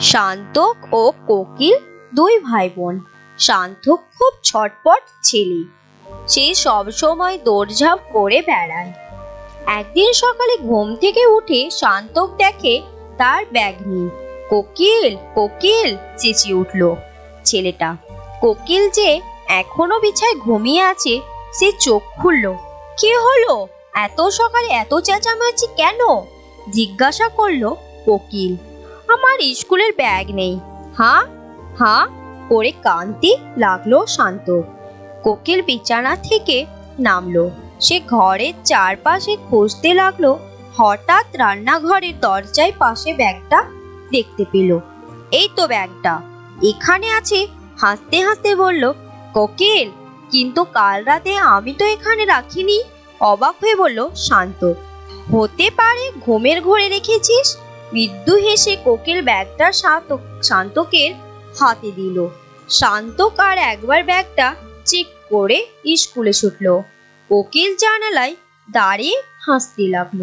শান্তক ও কোকিল দুই ভাই বোন শান্তক খুব ছটপট ছেলে। সে সবসময় দৌড়ঝাঁপ করে বেড়ায়। একদিন সকালে ঘুম থেকে উঠে শান্তক দেখে তার ব্যাগ নেই কোকিল কোকিল, চেঁচিয়ে উঠল ছেলেটা। কোকিল যে এখনও বিছায় ঘুমিয়ে আছে, সে চোখ খুলল। কি হলো? এত সকালে এত চেঁচামেচি কেন? জিজ্ঞাসা করল কোকিল। আমার স্কুলের ব্যাগ নেই। হ্যাঁ হ্যাঁ করে কান্তি লাগল, শান্ত। কোকিল বিছানা থেকে নামলো। সে ঘরের চারপাশে খুঁজতে লাগল, হঠাৎ রান্নাঘরের দরজায় পাশে ব্যাগটা দেখতে পেল। এই তো ব্যাগটা। এখানে আছে। হাসতে হাসতে বলল, কোকিল, কিন্তু কাল রাতে আমি তো এখানে রাখিনি। অবাক হয়ে বলল, শান্ত, হতে পারে ঘুমের ঘরে রেখেছিস? মৃদু হেসে কোকিল ব্যাগটা শান্ত, শান্তকের হাতে দিল। শান্তক আর একবার ব্যাগটা চেক করে স্কুলে ছুটলো। কোকিল জানালায় দাঁড়িয়ে হাসতে লাগল।